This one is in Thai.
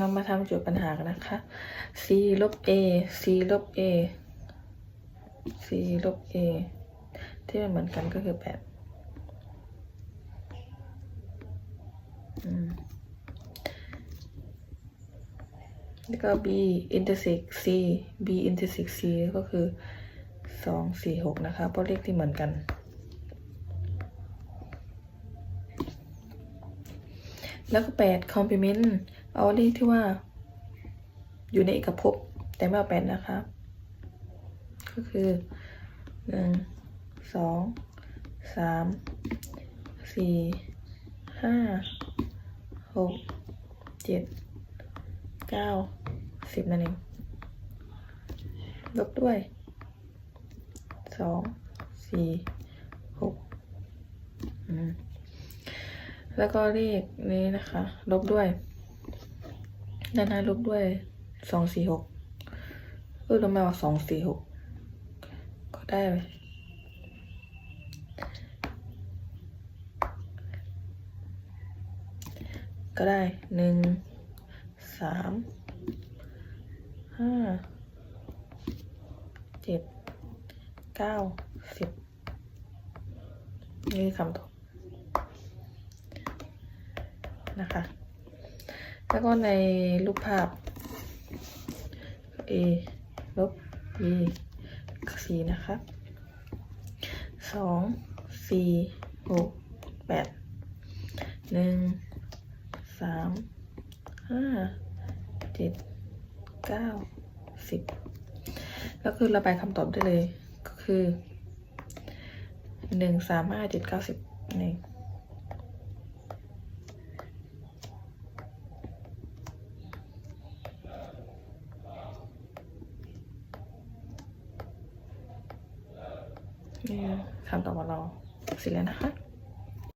นำมาทำโจทย์ปัญหากันนะคะ c ลบ a c ลบ a c ลบ a ที่มันเหมือนกันก็คือแปดแล้วก็ b intersect c b intersect c ก็คือสองสี่หกนะคะ เพราะเลขที่เหมือนกันแล้วก็แปด complement เอาเลขที่ว่า อยู่ในเอกภพแต่ไม่เอาแปดนะคะ ก็คือหนึ่งสองสามสี่ห้าหกเจ็ดเก้าสิบนั่นเองลบด้วยสองสี่หกแล้วก็เลขนี้นะคะ ลบด้วย ด้านหน้าลบด้วยสองสี่หกเออเรามาว่าสองสี่หกก็ได้ก็ได้หนึ่งสามห้าเจ็ดเก้าสิบนี่คือคำตอบนะคะ แล้วก็ในรูปภาพ a ลบ b สี่นะคะสองสี่หกแปดหนึ่งสามห้าเจ็ดเก้าสิบแล้วคือระบายคำตอบได้เลยก็คือหนึ่งสามห้าเจ็ดเก้าสิบนี่ นี่คำต่อบของเราเสร็จแล้วนะคะ